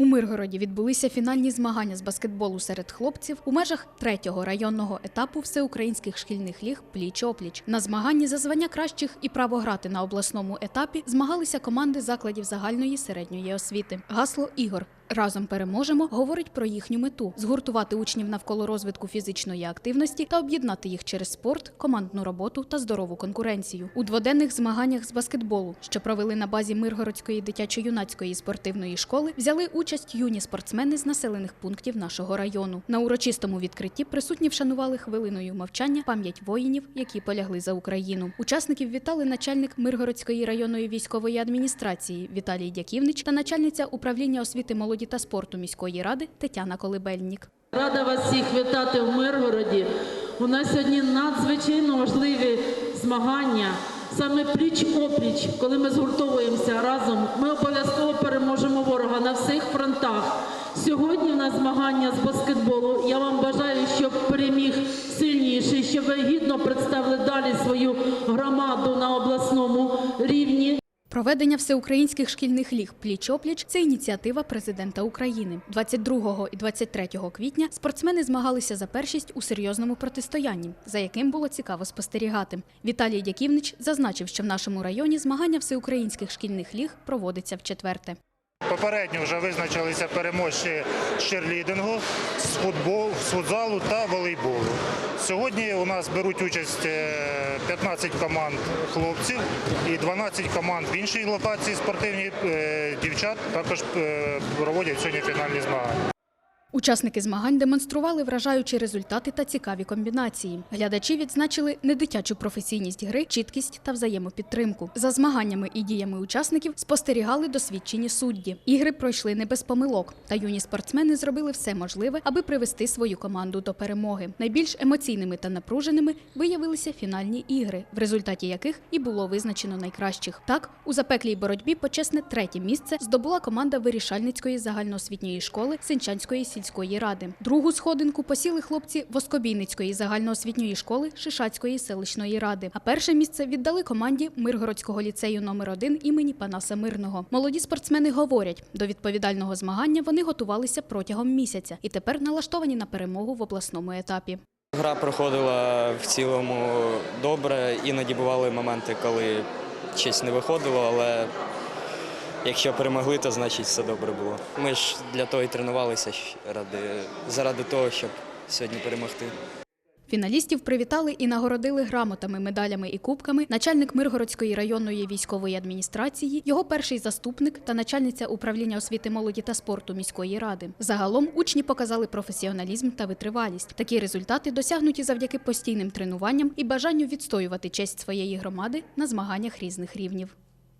У Миргороді відбулися фінальні змагання з баскетболу серед хлопців у межах третього районного етапу всеукраїнських шкільних ліг пліч-опліч. На змаганні за звання кращих і право грати на обласному етапі змагалися команди закладів загальної середньої освіти. Гасло ігор. Разом переможемо говорить про їхню мету згуртувати учнів навколо розвитку фізичної активності та об'єднати їх через спорт, командну роботу та здорову конкуренцію. У дводенних змаганнях з баскетболу, що провели на базі Миргородської дитячо-юнацької спортивної школи, взяли участь юні спортсмени з населених пунктів нашого району. На урочистому відкритті присутні вшанували хвилиною мовчання пам'ять воїнів, які полягли за Україну. Учасників вітали начальник Миргородської районної військової адміністрації Віталій Дяківнич та начальниця управління освіти молоді та спорту міської ради Тетяна Колибельнік. Рада вас всіх вітати в Миргороді. У нас сьогодні надзвичайно важливі змагання. Саме пліч-опліч, коли ми згуртовуємося разом, ми обов'язково переможемо ворога на всіх фронтах. Сьогодні в нас змагання з баскетболу. Я вам бажаю, щоб переміг сильніший, щоб ви гідно представили далі свою громаду на обласному рівні. Проведення всеукраїнських шкільних ліг пліч-опліч – це ініціатива президента України. 22 і 23 квітня спортсмени змагалися за першість у серйозному протистоянні, за яким було цікаво спостерігати. Віталій Дяківнич зазначив, що в нашому районі змагання всеукраїнських шкільних ліг проводиться в четверте. Попередньо вже визначилися переможці з черлідингу, з футзалу та волейболу. Сьогодні у нас беруть участь е, 15 команд хлопців і 12 команд в іншій локації спортивній е, дівчат також е, проводять сьогодні фінальні змагання. Учасники змагань демонстрували вражаючі результати та цікаві комбінації. Глядачі відзначили недитячу професійність гри, чіткість та взаємопідтримку. За змаганнями і діями учасників спостерігали досвідчені судді. Ігри пройшли не без помилок, та юні спортсмени зробили все можливе, аби привести свою команду до перемоги. Найбільш емоційними та напруженими виявилися фінальні ігри, в результаті яких і було визначено найкращих. Так, у запеклій боротьбі почесне третє місце здобула команда Вирішальницької загальноосвітньої школи Сенчанської сільської ради. Другу сходинку посіли хлопці Воскобійницької загальноосвітньої школи Шишацької селищної ради. А перше місце віддали команді Миргородського ліцею номер 1 імені Панаса Мирного. Молоді спортсмени говорять, до відповідального змагання вони готувалися протягом місяця і тепер налаштовані на перемогу в обласному етапі. Гра проходила в цілому добре. Іноді бували моменти, коли щось не виходило, але якщо перемогли, то значить все добре було. Ми ж для того і тренувалися ради, заради того, щоб сьогодні перемогти. Фіналістів привітали і нагородили грамотами, медалями і кубками начальник Миргородської районної військової адміністрації, його перший заступник та начальниця управління освіти молоді та спорту міської ради. Загалом учні показали професіоналізм та витривалість. Такі результати досягнуті завдяки постійним тренуванням і бажанню відстоювати честь своєї громади на змаганнях різних рівнів.